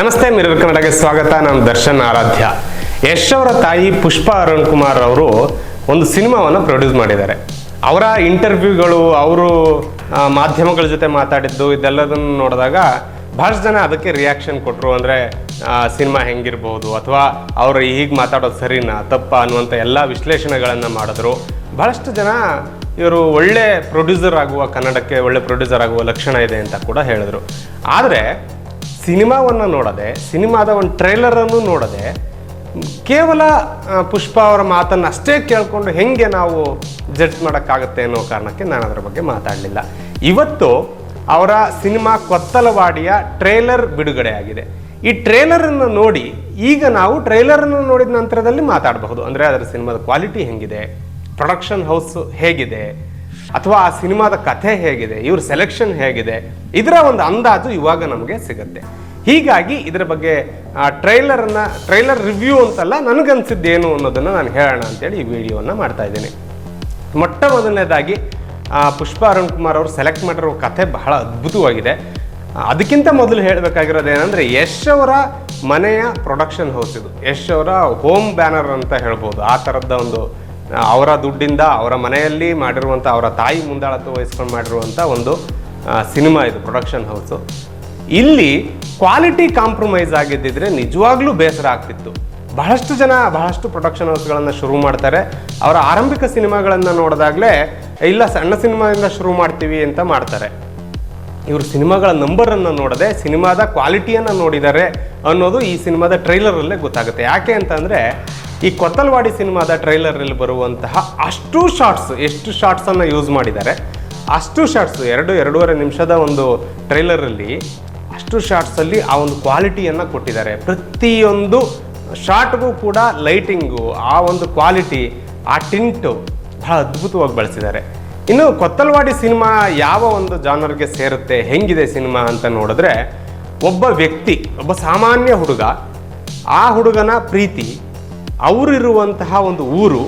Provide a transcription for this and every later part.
ನಮಸ್ತೆ ಮಿರರ್ ಕನ್ನಡಕ್ಕೆ ಸ್ವಾಗತ. ನಾನು ದರ್ಶನ್ ಆರಾಧ್ಯ. ಯಶ್ ಅವರ ತಾಯಿ ಪುಷ್ಪ ಅರುಣ್ ಕುಮಾರ್ ಅವರು ಒಂದು ಸಿನಿಮಾವನ್ನು ಪ್ರೊಡ್ಯೂಸ್ ಮಾಡಿದ್ದಾರೆ. ಅವರ ಇಂಟರ್ವ್ಯೂಗಳು, ಅವರು ಮಾಧ್ಯಮಗಳ ಜೊತೆ ಮಾತಾಡಿದ್ದು, ಇದೆಲ್ಲದನ್ನು ನೋಡಿದಾಗ ಬಹಳಷ್ಟು ಜನ ಅದಕ್ಕೆ ರಿಯಾಕ್ಷನ್ ಕೊಟ್ಟರು ಅಂದರೆ ಸಿನಿಮಾ ಹೆಂಗಿರ್ಬೋದು, ಅಥವಾ ಅವರು ಹೀಗೆ ಮಾತಾಡೋದು ಸರಿನಾ, ತಪ್ಪ ಅನ್ನುವಂಥ ಎಲ್ಲ ವಿಶ್ಲೇಷಣೆಗಳನ್ನು ಮಾಡಿದ್ರು. ಬಹಳಷ್ಟು ಜನ ಇವರು ಒಳ್ಳೆ ಪ್ರೊಡ್ಯೂಸರ್ ಆಗುವ ಕನ್ನಡಕ್ಕೆ ಒಳ್ಳೆ ಪ್ರೊಡ್ಯೂಸರ್ ಆಗುವ ಲಕ್ಷಣ ಇದೆ ಅಂತ ಕೂಡ ಹೇಳಿದ್ರು. ಆದರೆ ಸಿನಿಮಾವನ್ನು ನೋಡದೆ, ಸಿನಿಮಾದ ಒಂದು ಟ್ರೈಲರನ್ನು ನೋಡದೆ, ಕೇವಲ ಪುಷ್ಪ ಅವರ ಮಾತನ್ನು ಅಷ್ಟೇ ಕೇಳಿಕೊಂಡು ಹೆಂಗೆ ನಾವು ಜಡ್ಜ್ ಮಾಡೋಕ್ಕಾಗುತ್ತೆ ಅನ್ನೋ ಕಾರಣಕ್ಕೆ ನಾನು ಅದರ ಬಗ್ಗೆ ಮಾತಾಡಲಿಲ್ಲ. ಇವತ್ತು ಅವರ ಸಿನಿಮಾ ಕೊತ್ತಲವಾಡಿಯ ಟ್ರೇಲರ್ ಬಿಡುಗಡೆಯಾಗಿದೆ ಈ ಟ್ರೇಲರನ್ನು ನೋಡಿ ಈಗ ನಾವು ಟ್ರೇಲರನ್ನು ನೋಡಿದ ನಂತರದಲ್ಲಿ ಮಾತಾಡಬಹುದು. ಅಂದರೆ ಅದರ ಸಿನಿಮಾದ ಕ್ವಾಲಿಟಿ ಹೆಂಗಿದೆ, ಪ್ರೊಡಕ್ಷನ್ ಹೌಸ್ ಹೇಗಿದೆ ಅಥವಾ ಆ ಸಿನಿಮಾದ ಕಥೆ ಹೇಗಿದೆ, ಇವ್ರ ಸೆಲೆಕ್ಷನ್ ಹೇಗಿದೆ, ಇದರ ಒಂದು ಅಂದಾಜು ಇವಾಗ ನಮಗೆ ಸಿಗುತ್ತೆ. ಹೀಗಾಗಿ ಇದರ ಬಗ್ಗೆ ಟ್ರೈಲರನ್ನ ಟ್ರೈಲರ್ ರಿವ್ಯೂ ಅಂತಲ್ಲ ನನಗನ್ಸಿದ್ದೇನು ಅನ್ನೋದನ್ನು ನಾನು ಹೇಳೋಣ ಅಂತೇಳಿ ಈ ವಿಡಿಯೋವನ್ನು ಮಾಡ್ತಾ ಇದ್ದೀನಿ. ಮೊಟ್ಟ ಮೊದಲನೇದಾಗಿ ಪುಷ್ಪ ಅರುಣ್ ಕುಮಾರ್ ಅವರು ಸೆಲೆಕ್ಟ್ ಮಾಡಿರೋ ಕಥೆ ಬಹಳ ಅದ್ಭುತವಾಗಿದೆ. ಅದಕ್ಕಿಂತ ಮೊದಲು ಹೇಳಬೇಕಾಗಿರೋದು ಏನಂದರೆ ಯಶ್ ಅವರ ಮನೆಯ ಪ್ರೊಡಕ್ಷನ್ ಹೌಸ್ ಇದು. ಯಶ್ ಅವರ ಹೋಮ್ ಬ್ಯಾನರ್ ಅಂತ ಹೇಳ್ಬೋದು. ಆ ಥರದ ಒಂದು ಅವರ ದುಡ್ಡಿಂದ ಅವರ ಮನೆಯಲ್ಲಿ ಮಾಡಿರುವಂಥ ಅವರ ತಾಯಿ ಮುಂದಾಳತ್ವ ವಹಿಸ್ಕೊಂಡು ಮಾಡಿರುವಂಥ ಒಂದು ಸಿನಿಮಾ ಇದು ಪ್ರೊಡಕ್ಷನ್ ಹೌಸು ಇಲ್ಲಿ ಕ್ವಾಲಿಟಿ ಕಾಂಪ್ರಮೈಸ್ ಆಗಿದ್ದಿದ್ರೆ ನಿಜವಾಗ್ಲೂ ಬೇಸರ ಆಗ್ತಿತ್ತು. ಬಹಳಷ್ಟು ಜನ ಬಹಳಷ್ಟು ಪ್ರೊಡಕ್ಷನ್ ಹೌಸ್ಗಳನ್ನು ಶುರು ಮಾಡ್ತಾರೆ. ಅವರ ಆರಂಭಿಕ ಸಿನಿಮಾಗಳನ್ನು ನೋಡಿದಾಗಲೇ, ಇಲ್ಲ ಸಣ್ಣ ಸಿನಿಮಾದಿಂದ ಶುರು ಮಾಡ್ತೀವಿ ಅಂತ ಮಾಡ್ತಾರೆ. ಇವರು ಸಿನಿಮಾಗಳ ನಂಬರನ್ನು ನೋಡದೆ, ಸಿನಿಮಾದ ಕ್ವಾಲಿಟಿಯನ್ನು ನೋಡಿದ್ದಾರೆ ಅನ್ನೋದು ಈ ಸಿನಿಮಾದ ಟ್ರೈಲರಲ್ಲೇ ಗೊತ್ತಾಗುತ್ತೆ. ಯಾಕೆ ಅಂತಂದರೆ ಈ ಕೊತ್ತಲ್ವಾಡಿ ಸಿನಿಮಾದ ಟ್ರೈಲರಲ್ಲಿ ಬರುವಂತಹ ಅಷ್ಟು ಶಾರ್ಟ್ಸ್, ಎಷ್ಟು ಶಾರ್ಟ್ಸನ್ನು ಯೂಸ್ ಮಾಡಿದ್ದಾರೆ, ಅಷ್ಟು ಶಾರ್ಟ್ಸ್, ಎರಡು, ಎರಡೂವರೆ ನಿಮಿಷದ ಒಂದು ಟ್ರೈಲರಲ್ಲಿ ಅಷ್ಟು ಶಾರ್ಟ್ಸಲ್ಲಿ ಆ ಒಂದು ಕ್ವಾಲಿಟಿಯನ್ನು ಕೊಟ್ಟಿದ್ದಾರೆ. ಪ್ರತಿಯೊಂದು ಶಾರ್ಟ್ಗೂ ಕೂಡ ಲೈಟಿಂಗು, ಆ ಒಂದು ಕ್ವಾಲಿಟಿ, ಆ ಟಿಂಟು ಬಹಳ ಅದ್ಭುತವಾಗಿ ಬಳಸಿದ್ದಾರೆ. ಇನ್ನು ಕೊತ್ತಲ್ವಾಡಿ ಸಿನಿಮಾ ಯಾವ ಒಂದು ಜಾನರ್ಗೆ ಸೇರುತ್ತೆ, ಹೆಂಗಿದೆ ಸಿನಿಮಾ ಅಂತ ನೋಡಿದ್ರೆ, ಒಬ್ಬ ವ್ಯಕ್ತಿ, ಒಬ್ಬ ಸಾಮಾನ್ಯ ಹುಡುಗ, ಆ ಹುಡುಗನ ಪ್ರೀತಿ ಅವರಿರುವಂತಹ ಒಂದು ಊರು,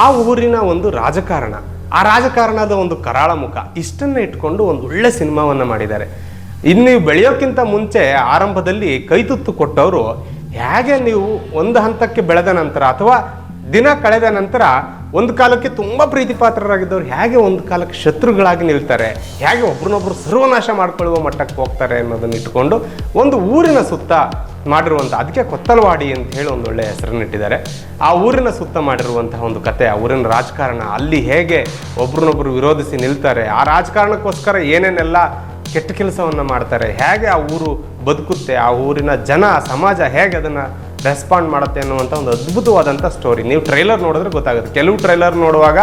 ಆ ಊರಿನ ಒಂದು ರಾಜಕಾರಣ, ಆ ರಾಜಕಾರಣದ ಒಂದು ಕರಾಳ ಮುಖ, ಇಷ್ಟನ್ನ ಇಟ್ಕೊಂಡು ಒಂದು ಒಳ್ಳೆ ಸಿನಿಮಾವನ್ನು ಮಾಡಿದ್ದಾರೆ. ಇನ್ನು ಬೆಳೆಯೋಕ್ಕಿಂತ ಮುಂಚೆ ಆರಂಭದಲ್ಲಿ ಕೈತುತ್ತು ಕೊಟ್ಟವರು, ಹೇಗೆ ನೀವು ಒಂದು ಹಂತಕ್ಕೆ ಬೆಳೆದ ನಂತರ ಅಥವಾ ದಿನ ಕಳೆದ ನಂತರ ಒಂದು ಕಾಲಕ್ಕೆ ತುಂಬ ಪ್ರೀತಿ ಪಾತ್ರರಾಗಿದ್ದವ್ರು ಹೇಗೆ ಒಂದು ಕಾಲಕ್ಕೆ ಶತ್ರುಗಳಾಗಿ ನಿಲ್ತಾರೆ, ಹೇಗೆ ಒಬ್ರನ್ನೊಬ್ರು ಸರ್ವನಾಶ ಮಾಡ್ಕೊಳ್ಳುವ ಮಟ್ಟಕ್ಕೆ ಹೋಗ್ತಾರೆ ಅನ್ನೋದನ್ನ ಇಟ್ಕೊಂಡು ಒಂದು ಊರಿನ ಸುತ್ತ ಮಾಡಿರುವಂಥ ಅದಕ್ಕೆ ಕೊತ್ತಲವಾಡಿ ಅಂತ ಹೇಳಿ ಒಂದು ಒಳ್ಳೆಯ ಹೆಸರನ್ನಿಟ್ಟಿದ್ದಾರೆ ಆ ಊರಿನ ಸುತ್ತ ಮಾಡಿರುವಂತಹ ಒಂದು ಕತೆ, ಆ ಊರಿನ ರಾಜಕಾರಣ, ಅಲ್ಲಿ ಹೇಗೆ ಒಬ್ರನ್ನೊಬ್ರು ವಿರೋಧಿಸಿ ನಿಲ್ತಾರೆ, ಆ ರಾಜಕಾರಣಕ್ಕೋಸ್ಕರ ಏನೇನೆಲ್ಲ ಕೆಟ್ಟ ಕೆಲಸವನ್ನು ಮಾಡ್ತಾರೆ, ಹೇಗೆ ಆ ಊರು ಬದುಕುತ್ತೆ, ಆ ಊರಿನ ಜನ, ಸಮಾಜ ಹೇಗೆ ಅದನ್ನು ರೆಸ್ಪಾಂಡ್ ಮಾಡುತ್ತೆ ಅನ್ನುವಂಥ ಒಂದು ಅದ್ಭುತವಾದಂಥ ಸ್ಟೋರಿ ನೀವು ಟ್ರೈಲರ್ ನೋಡಿದ್ರೆ ಗೊತ್ತಾಗುತ್ತೆ. ಕೆಲವು ಟ್ರೈಲರ್ ನೋಡುವಾಗ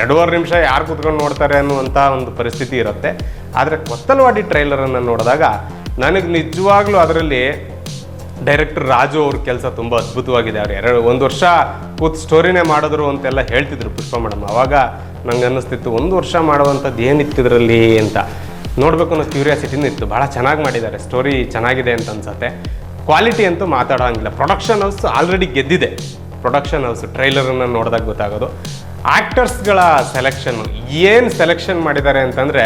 ಎರಡೂವರೆ ನಿಮಿಷ ಯಾರು ಕೂತ್ಕೊಂಡು ನೋಡ್ತಾರೆ ಅನ್ನುವಂಥ ಒಂದು ಪರಿಸ್ಥಿತಿ ಇರುತ್ತೆ. ಆದರೆ ಕೊತ್ತಲವಾಡಿ ಟ್ರೈಲರನ್ನು ನೋಡಿದಾಗ ನನಗೆ ನಿಜವಾಗ್ಲೂ ಅದರಲ್ಲಿ ಡೈರೆಕ್ಟರ್ ರಾಜು ಅವ್ರ ಕೆಲಸ ತುಂಬ ಅದ್ಭುತವಾಗಿದೆ. ಅವ್ರು ಎರಡು, ಒಂದು ವರ್ಷ ಕೂತ್ ಸ್ಟೋರಿನೇ ಮಾಡಿದ್ರು ಅಂತೆಲ್ಲ ಹೇಳ್ತಿದ್ರು ಪುಷ್ಪ ಮೇಡಮ್ ಅವಾಗ ನಂಗೆ ಅನ್ನಿಸ್ತಿತ್ತು, ಒಂದು ವರ್ಷ ಮಾಡುವಂಥದ್ದು ಏನಿತ್ತು ಇದರಲ್ಲಿ ಅಂತ. ನೋಡಬೇಕು ಅನ್ನೋ ಕ್ಯೂರಿಯಾಸಿಟಿನೂ ಇತ್ತು. ಭಾಳ ಚೆನ್ನಾಗಿ ಮಾಡಿದ್ದಾರೆ. ಸ್ಟೋರಿ ಚೆನ್ನಾಗಿದೆ ಅಂತ ಅನ್ಸತ್ತೆ. ಕ್ವಾಲಿಟಿ ಅಂತೂ ಮಾತಾಡೋಂಗಿಲ್ಲ. ಪ್ರೊಡಕ್ಷನ್ ಹೌಸ್ ಆಲ್ರೆಡಿ ಗೆದ್ದಿದೆ. ಪ್ರೊಡಕ್ಷನ್ ಹೌಸ್ ಟ್ರೈಲರನ್ನು ನೋಡಿದಾಗ ಗೊತ್ತಾಗೋದು. ಆ್ಯಕ್ಟರ್ಸ್ಗಳ ಸೆಲೆಕ್ಷನ್ ಏನು ಸೆಲೆಕ್ಷನ್ ಮಾಡಿದ್ದಾರೆ ಅಂತಂದರೆ,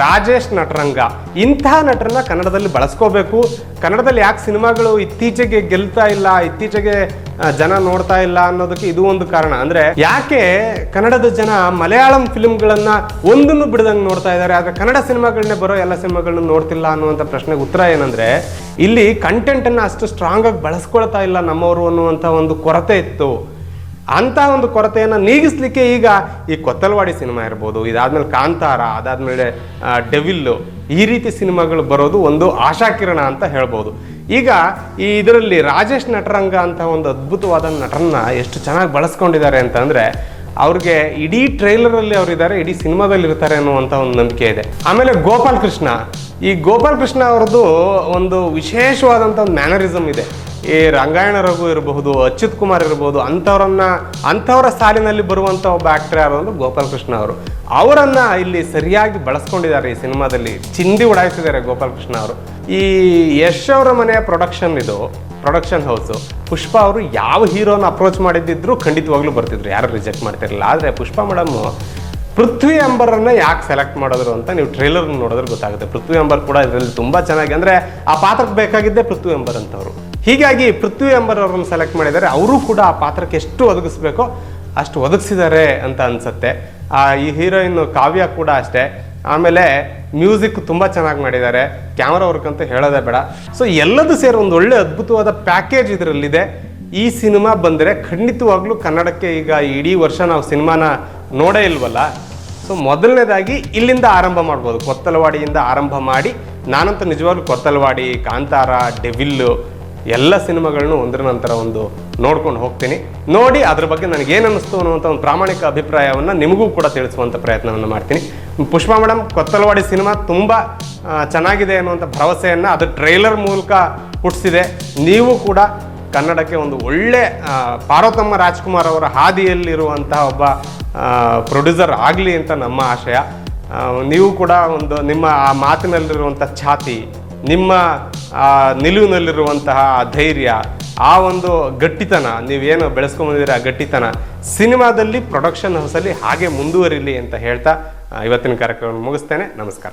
ರಾಜೇಶ್ ನಟರಂಗ. ಇಂತಹ ನಟರನ್ನ ಕನ್ನಡದಲ್ಲಿ ಬಳಸ್ಕೋಬೇಕು. ಕನ್ನಡದಲ್ಲಿ ಯಾಕೆ ಸಿನಿಮಾಗಳು ಇತ್ತೀಚೆಗೆ ಗೆಲ್ತಾ ಇಲ್ಲ, ಇತ್ತೀಚೆಗೆ ಜನ ನೋಡ್ತಾ ಇಲ್ಲ ಅನ್ನೋದಕ್ಕೆ ಇದು ಒಂದು ಕಾರಣ. ಅಂದ್ರೆ ಯಾಕೆ ಕನ್ನಡದ ಜನ ಮಲಯಾಳಂ ಫಿಲ್ಮ್ಗಳನ್ನ ಒಂದನ್ನು ಬಿಡದಂಗೆ ನೋಡ್ತಾ ಇದ್ದಾರೆ, ಆದ್ರೆ ಕನ್ನಡ ಸಿನಿಮಾಗಳನ್ನೇ ಬರೋ ಎಲ್ಲ ಸಿನಿಮಾಗಳನ್ನ ನೋಡ್ತಿಲ್ಲ ಅನ್ನುವಂಥ ಪ್ರಶ್ನೆಗೆ ಉತ್ತರ ಏನಂದ್ರೆ, ಇಲ್ಲಿ ಕಂಟೆಂಟ್ ಅನ್ನ ಅಷ್ಟು ಸ್ಟ್ರಾಂಗ್ ಆಗಿ ಬಳಸ್ಕೊಳ್ತಾ ಇಲ್ಲ ನಮ್ಮವರು ಅನ್ನುವಂಥ ಒಂದು ಕೊರತೆ ಇತ್ತು. ಅಂತ ಒಂದು ಕೊರತೆಯನ್ನು ನೀಗಿಸ್ಲಿಕ್ಕೆ ಈಗ ಈ ಕೊತ್ತಲವಾಡಿ ಸಿನಿಮಾ ಇರ್ಬೋದು, ಇದಾದ್ಮೇಲೆ ಕಾಂತಾರ, ಅದಾದ್ಮೇಲೆ ಡೆವಿಲ್ಲು ಈ ರೀತಿ ಸಿನಿಮಾಗಳು ಬರೋದು ಒಂದು ಆಶಾಕಿರಣ ಅಂತ ಹೇಳ್ಬೋದು. ಈಗ ಈ ಇದರಲ್ಲಿ ರಾಜೇಶ್ ನಟರಂಗ ಅಂತ ಒಂದು ಅದ್ಭುತವಾದ ನಟರನ್ನ ಎಷ್ಟು ಚೆನ್ನಾಗಿ ಬಳಸ್ಕೊಂಡಿದ್ದಾರೆ ಅಂತಂದರೆ ಅವ್ರಿಗೆ ಇಡೀ ಟ್ರೈಲರಲ್ಲಿ ಅವರಿದ್ದಾರೆ, ಇಡೀ ಸಿನಿಮಾದಲ್ಲಿ ಇರ್ತಾರೆ ಅನ್ನುವಂಥ ಒಂದು ನಂಬಿಕೆ ಇದೆ. ಆಮೇಲೆ ಗೋಪಾಲ್ ಕೃಷ್ಣ. ಈ ಗೋಪಾಲ್ ಕೃಷ್ಣ ಅವ್ರದ್ದು ಒಂದು ವಿಶೇಷವಾದಂಥ ಒಂದು ಮ್ಯಾನರಿಸಮ್ ಇದೆ. ಈ ರಂಗಾಯಣ ರಘು ಇರಬಹುದು, ಅಚ್ಯುತ್ ಕುಮಾರ್ ಇರಬಹುದು, ಅಂಥವ್ರನ್ನ, ಅಂಥವರ ಸಾಲಿನಲ್ಲಿ ಬರುವಂಥ ಒಬ್ಬ ಆಕ್ಟರ್ ಯಾರು ಅಂದ್ರೆ ಗೋಪಾಲ್ ಕೃಷ್ಣ ಅವರು. ಅವರನ್ನ ಇಲ್ಲಿ ಸರಿಯಾಗಿ ಬಳಸ್ಕೊಂಡಿದ್ದಾರೆ ಈ ಸಿನಿಮಾದಲ್ಲಿ. ಚಿಂದಿ ಉಡಾಯಿಸಿದ್ದಾರೆ ಗೋಪಾಲಕೃಷ್ಣ ಅವರು. ಈ ಯಶ್ ಅವರ ಮನೆಯ ಪ್ರೊಡಕ್ಷನ್ ಇದು ಪ್ರೊಡಕ್ಷನ್ ಹೌಸು ಪುಷ್ಪ ಅವರು ಯಾವ ಹೀರೋನ ಅಪ್ರೋಚ್ ಮಾಡಿದ್ದಿದ್ರು ಖಂಡಿತವಾಗ್ಲೂ ಬರ್ತಿದ್ರು. ಯಾರು ರಿಜೆಕ್ಟ್ ಮಾಡ್ತಿರಲಿಲ್ಲ. ಆದರೆ ಪುಷ್ಪ ಮೇಡಮ್ ಪೃಥ್ವಿ ಅಂಬರನ್ನ ಯಾಕೆ ಸೆಲೆಕ್ಟ್ ಮಾಡಿದ್ರು ಅಂತ ನೀವು ಟ್ರೈಲರ್ ನೋಡಿದ್ರೆ ಗೊತ್ತಾಗುತ್ತೆ. ಪೃಥ್ವಿ ಅಂಬರ್ ಕೂಡ ಇದರಲ್ಲಿ ತುಂಬಾ ಚೆನ್ನಾಗಿ ಅಂದರೆ ಆ ಪಾತ್ರಕ್ಕೆ ಬೇಕಾಗಿದ್ದೇ ಪೃಥ್ವಿ ಅಂಬರ್ ಅಂತವರು. ಹೀಗಾಗಿ ಪೃಥ್ವಿ ಅಂಬರ್ ಅವ್ರನ್ನ ಸೆಲೆಕ್ಟ್ ಮಾಡಿದ್ದಾರೆ. ಅವರು ಕೂಡ ಆ ಪಾತ್ರಕ್ಕೆ ಎಷ್ಟು ಒದಗಿಸ್ಬೇಕೋ ಅಷ್ಟು ಒದಗಿಸಿದ್ದಾರೆ ಅಂತ ಅನ್ಸುತ್ತೆ. ಆ, ಈ ಹೀರೋಯಿನ್ ಕಾವ್ಯ ಕೂಡ ಅಷ್ಟೇ. ಆಮೇಲೆ ಮ್ಯೂಸಿಕ್ ತುಂಬ ಚೆನ್ನಾಗಿ ಮಾಡಿದ್ದಾರೆ. ಕ್ಯಾಮ್ರಾ ವರ್ಕ್ ಅಂತ ಹೇಳೋದೇ ಬೇಡ. ಸೊ ಎಲ್ಲದೂ ಸೇರಿ ಒಂದು ಒಳ್ಳೆ ಅದ್ಭುತವಾದ ಪ್ಯಾಕೇಜ್ ಇದರಲ್ಲಿದೆ. ಈ ಸಿನಿಮಾ ಬಂದರೆ ಖಂಡಿತವಾಗ್ಲೂ ಕನ್ನಡಕ್ಕೆ ಈಗ ಇಡೀ ವರ್ಷ ನಾವು ಸಿನಿಮಾನ ನೋಡೇ ಇಲ್ವಲ್ಲ? ಸೊ ಮೊದಲನೇದಾಗಿ ಇಲ್ಲಿಂದ ಆರಂಭ ಮಾಡ್ಬೋದು. ಕೊತ್ತಲವಾಡಿಯಿಂದ ಆರಂಭ ಮಾಡಿ, ನಾನಂತೂ ನಿಜವಾಗ್ಲೂ ಕೊತ್ತಲವಾಡಿ, ಕಾಂತಾರ ಡೆವಿಲ್ಲು ಎಲ್ಲ ಸಿನಿಮಾಗಳನ್ನು ಒಂದರ ನಂತರ ಒಂದು ನೋಡ್ಕೊಂಡು ಹೋಗ್ತೀನಿ. ನೋಡಿ, ಅದ್ರ ಬಗ್ಗೆ ನನಗೆ ಅನ್ನಿಸ್ತು ಅನ್ನುವಂಥ ಒಂದು ಪ್ರಾಮಾಣಿಕ ಅಭಿಪ್ರಾಯವನ್ನು ನಿಮಗೂ ಕೂಡ ತಿಳಿಸುವಂಥ ಪ್ರಯತ್ನವನ್ನು ಮಾಡ್ತೀನಿ. ಪುಷ್ಪಾ ಮೇಡಮ್ ಕೊತ್ತಲವಾಡಿ ಸಿನಿಮಾ ತುಂಬ ಚೆನ್ನಾಗಿದೆ ಅನ್ನುವಂಥ ಭರವಸೆಯನ್ನು ಅದು ಟ್ರೈಲರ್ ಮೂಲಕ ಹುಟ್ಟಿಸಿದೆ ನೀವು ಕೂಡ ಕನ್ನಡಕ್ಕೆ ಒಂದು ಒಳ್ಳೆ ಪಾರ್ವತಮ್ಮ ರಾಜ್ಕುಮಾರ್ ಅವರ ಹಾದಿಯಲ್ಲಿರುವಂತಹ ಒಬ್ಬ ಪ್ರೊಡ್ಯೂಸರ್ ಆಗಲಿ ಅಂತ ನಮ್ಮ ಆಶಯ. ನೀವು ಕೂಡ ಒಂದು ನಿಮ್ಮ ಆ ಮಾತಿನಲ್ಲಿರುವಂಥ ಛಾತಿ, ನಿಮ್ಮ ಆ ನಿಲುವಿನಲ್ಲಿರುವಂತಹ ಆ ಧೈರ್ಯ, ಆ ಒಂದು ಗಟ್ಟಿತನ, ನೀವೇನು ಬೆಳೆಸ್ಕೊಂಬಂದಿರ ಆ ಗಟ್ಟಿತನ, ಸಿನಿಮಾದಲ್ಲಿ ಪ್ರೊಡಕ್ಷನ್ ಹೌಸಲ್ಲಿ ಹಾಗೆ ಮುಂದುವರಿಲಿ ಅಂತ ಹೇಳ್ತಾ ಇವತ್ತಿನ ಕಾರ್ಯಕ್ರಮ ಮುಗಿಸ್ತೇನೆ. ನಮಸ್ಕಾರ.